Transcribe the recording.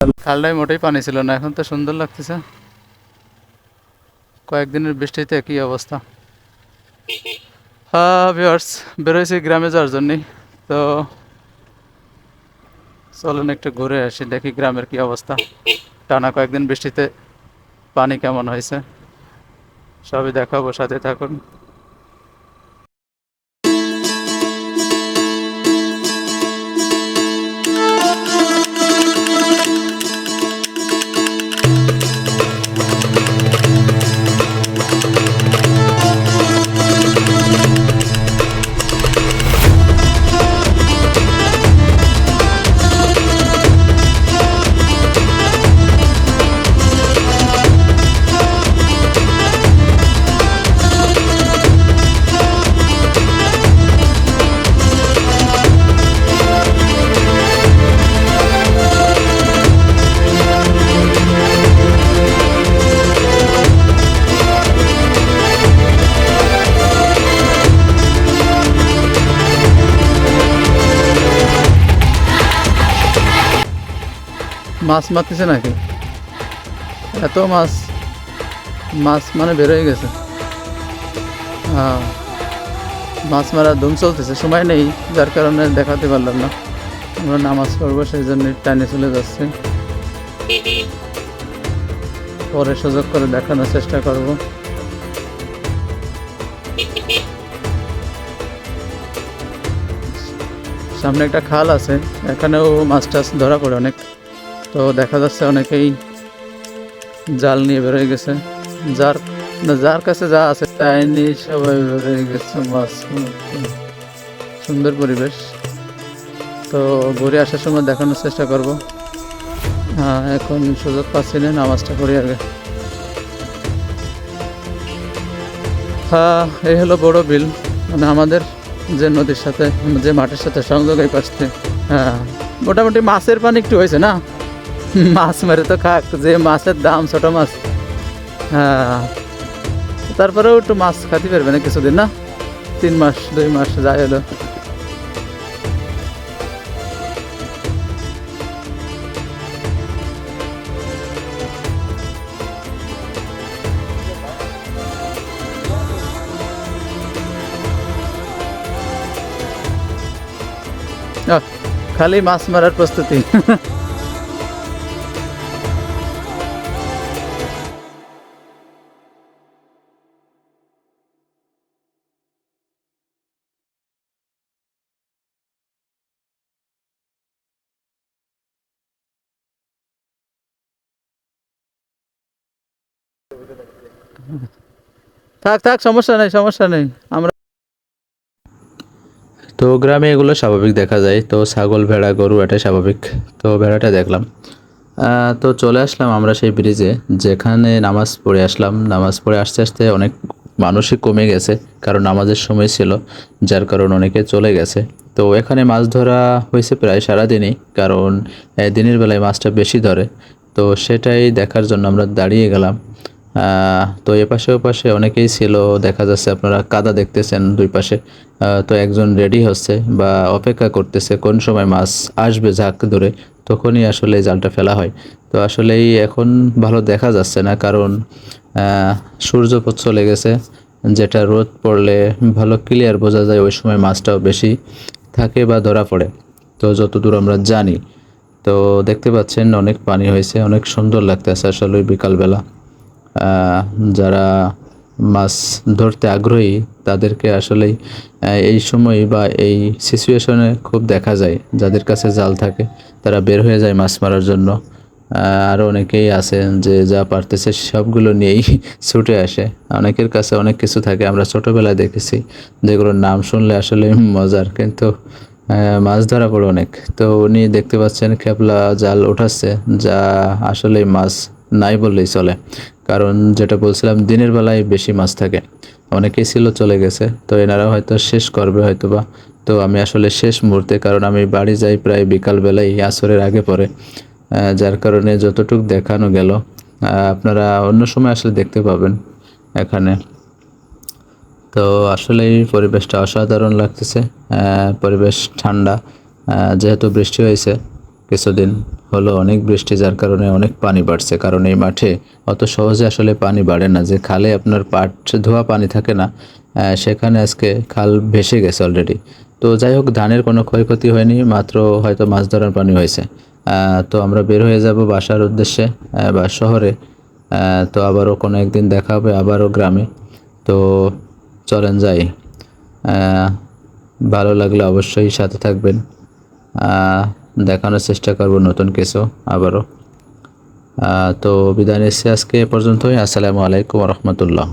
খালটায় মোটেই পানি ছিল না, এখন তো সুন্দর লাগতেছে। কয়েকদিনের বৃষ্টিতে কি অবস্থা। হ্যাঁ ভিওর্স বেরোয়েছি গ্রামে যাওয়ার জন্যই তো চলুন একটু ঘুরে আসি, দেখি গ্রামের কি অবস্থা। টানা কয়েকদিন বৃষ্টিতে পানি কেমন হয়েছে। সবই দেখাবো, সাথে থাকুন। মাছ মারতেছে নাকি? এত মাছ মাছ মানে বেরোয় গেছে। হ্যাঁ মাছ মারার ধুম চলতেছে, সময় নেই, যার কারণে দেখাতে পারলাম না। আমরা নামাজ পড়ব, সেই জন্য টাইনে চলে যাচ্ছে। পরে সুযোগ করে দেখানোর চেষ্টা করব। সামনে একটা খাল আছে, এখানেও মাছ টাছ ধরা পড়ে অনেক। তো দেখা যাচ্ছে অনেকেই জাল নিয়ে বেরোয় গেছে। যার যার কাছে যা আছে তাই নিয়ে সবাই বেরোয় গেছে। মাছ সুন্দর পরিবেশ। তো ঘুরে আসার সময় দেখানোর চেষ্টা করব। হ্যাঁ এখন সুযোগ পাচ্ছি না, নামাজটা পড়ি আগে। হ্যাঁ এই হলো বড় বিল। মানে আমাদের যে নদীর সাথে, যে মাঠের সাথে সংযোগ এই পাশে। হ্যাঁ মোটামুটি মাছের পানি একটু হয়েছে না? মাছ মেরে তো খাক, যে মাছের দাম ছোট মাছ। হ্যাঁ। তারপরেও একটু মাছ খাতে পারবে না কিছুদিন, না? তিন মাস, দুই মাস যাই হলো। খালি মাছ মারার প্রস্তুতি। থাক থাক, সমস্যা নেই সমস্যা নেই। আমরা তো গ্রামে এগুলো স্বাভাবিক দেখা যায়। তো ছাগল, ভেড়া, গরু এটাই স্বাভাবিক। তো ভেড়াটা দেখলাম। তো চলে আসলাম আমরা সেই ব্রিজে যেখানে নামাজ পড়ে আসলাম। নামাজ পড়ে আসতে আসতে অনেক মানুষই কমে গেছে, কারণ নামাজের সময় ছিল, যার কারণ অনেকে চলে গেছে। তো এখানে মাছ ধরা হয়েছে প্রায় সারাদিনই, কারণ দিনের বেলায় মাছটা বেশি ধরে। তো সেটাই দেখার জন্য আমরা দাঁড়িয়ে গেলাম। তো এপাশে ওপাশে অনেকেই ছিল, দেখা যাচ্ছে আপনারা কাদা দেখতেছেন দুই পাশে। তো একজন রেডি হচ্ছে বা অপেক্ষা করতেছে কোন সময় মাছ আসবে ঝাঁক ধরে, তখনই আসলে জালটা ফেলা হয়। তো আসলেই এখন ভালো দেখা যাচ্ছে না, কারণ সূর্যপথ চলে গেছে, যেটা রোদ পড়লে ভালো ক্লিয়ার বোঝা যায় ওই সময় মাছটাও বেশি থাকে বা ধরা পড়ে। তো যতদূর আমরা জানি, তো দেখতে পাচ্ছেন অনেক পানি হয়েছে, অনেক সুন্দর লাগতেছে আসলে ওই বিকালবেলা। যারা মাছ ধরতে আগ্রহী, তাদেরকে আসলেই এই সময় বা এই সিচুয়েশনে খুব দেখা যায়, যাদের কাছে জাল থাকে, তারা বের হয়ে যায় মাছ মারার জন্য। আরও অনেকেই আছেন যে যা পারতেছে সবগুলো নিয়েই ছুটে আসে। অনেকের কাছে অনেক কিছু থাকে, আমরা ছোটোবেলায় দেখেছি। যেগুলোর নাম শুনলে আসলে মজার, কিন্তু মাছ ধরা পড়ে অনেক। তো উনি দেখতে পাচ্ছেন, খেপলা জাল ওঠাচ্ছে যা আসলে মাছ নাই বললেই চলে। কারণ যেটা বলছিলাম, দিনের বেলায় বেশি মাছ থাকে। অনেকেই ছিল, চলে গেছে। তো এনারা হয়তো শেষ করবে হয়তো বা তো আমি আসলে শেষ মুহূর্তে, কারণ আমি বাড়ি যাই প্রায় বিকালবেলায় আসরের আগে পরে। যার কারণে যতটুক দেখানো গেল আপনারা অন্য সময় আসলে দেখতে পাবেন এখানে। তো আসলেই পরিবেশটা অসাধারণ লাগতেছে। পরিবেশ ঠান্ডা। যেহেতু বৃষ্টি হয়েছে কিছুদিন হলো অনেক বৃষ্টি, যার কারণে অনেক পানি বাড়ছে। কারণ এই মাঠে অত সহজে আসলে পানি বাড়ে না। যে খালে আপনার পাট, ধোয়া পানি থাকে না সেখানে আজকে খাল ভেসে গেছে অলরেডি তো যাই হোক, ধানের কোনো ক্ষয়ক্ষতি হয়নি, মাত্র হয়তো মাছ ধরার পানি হয়েছে। তো আমরা বের হয়ে যাব বাসার উদ্দেশ্যে বা শহরে। তো আবারও কোনো একদিন দেখা হবে, আবারও গ্রামে। তো চলেন যাই। ভালো লাগলে অবশ্যই সাথে থাকবেন। দেখানোর চেষ্টা করব নতুন কিছু আবারও। তো বিদায় নিচ্ছি আজকে এ পর্যন্তই। আসসালামু আলাইকুম রহমতুল্লাহ।